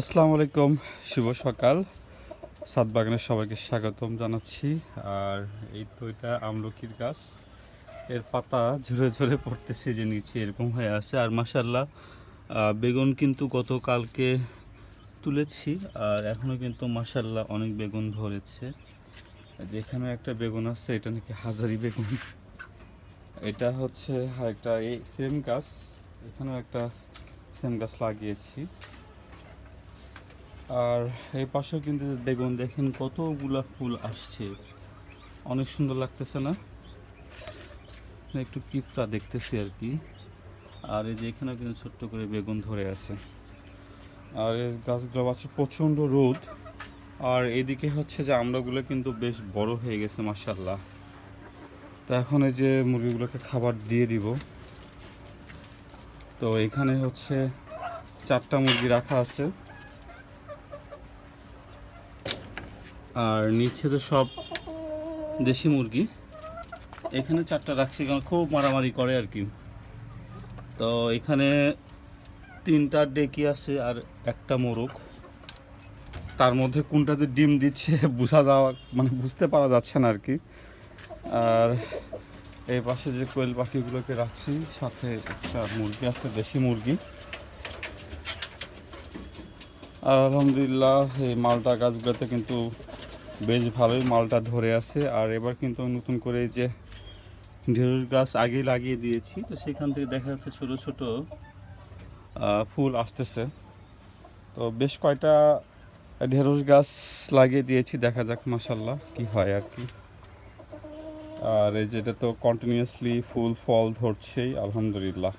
আসসালামু আলাইকুম, শুভ সকাল। সাত বাগানের সবাইকে স্বাগতম জানাচ্ছি। আর এই তো এটা আমলকির গাছ। এর পাতা ঝরে ঝরে পড়তেছে যে নিচে, এরকম হয়ে আছে। আর মাসাল্লাহ বেগুন কিন্তু গতকালকে তুলেছি। আর এখনও কিন্তু মাসাল্লাহ অনেক বেগুন ধরেছে। যেখানে একটা বেগুন আছে, এটা নাকি হাজারি বেগুন। এটা হচ্ছে একটা এই সেম গাছ। এখানেও একটা সেম গাছ লাগিয়েছি। আর এই পাশেও কিন্তু বেগুন দেখেন কতগুলা ফুল আসছে। অনেক সুন্দর লাগতেছে না? একটু পিঁপড়া দেখতেছি আর কি। আর এই যে এখানেও কিন্তু ছোট্ট করে বেগুন ধরে আছে। আর এই গাছগুলো আছে প্রচণ্ড রোদ। আর এদিকে হচ্ছে যে আমড়াগুলো কিন্তু বেশ বড় হয়ে গেছে মাসাল্লাহ তো এখন এই যে মুরগিগুলোকে খাবার দিয়ে দিব। তো এখানে হচ্ছে চারটা মুরগি রাখা আছে। আর নিচে তো সব দেশি মুরগি। এখানে চারটা রাখছি, কারণ খুব মারামারি করে আর কি। তো এখানে তিনটা ডেকি আছে আর একটা মোরগ। তার মধ্যে কোনটাতে ডিম দিচ্ছে বোঝা যাওয়া মানে বুঝতে পারা যাচ্ছে না আর কি। আর এই পাশে যে কোয়েল পাখিগুলোকে রাখছি, সাথে একটা মুরগি আছে, দেশি মুরগি। আর আলহামদুলিল্লাহ, এই মালটা গাছগুলোতে কিন্তু বেশ ভালোই মালটা ধরে আছে। আর এবার কিন্তু নতুন করে যে ঢেঁড়স গাছ আগেই লাগিয়ে দিয়েছি। তো সেখান থেকে দেখা যাচ্ছে ছোট ছোট ফুল আসতেছে। তো বেশ কয়টা ঢেঁড়স গাছ লাগিয়ে দিয়েছি, দেখা যাক মাসাল্লাহ কি হয় আর কি। আর এই যেটা তো কন্টিনিউয়াসলি ফুল, ফল ধরছেই, আলহামদুলিল্লাহ।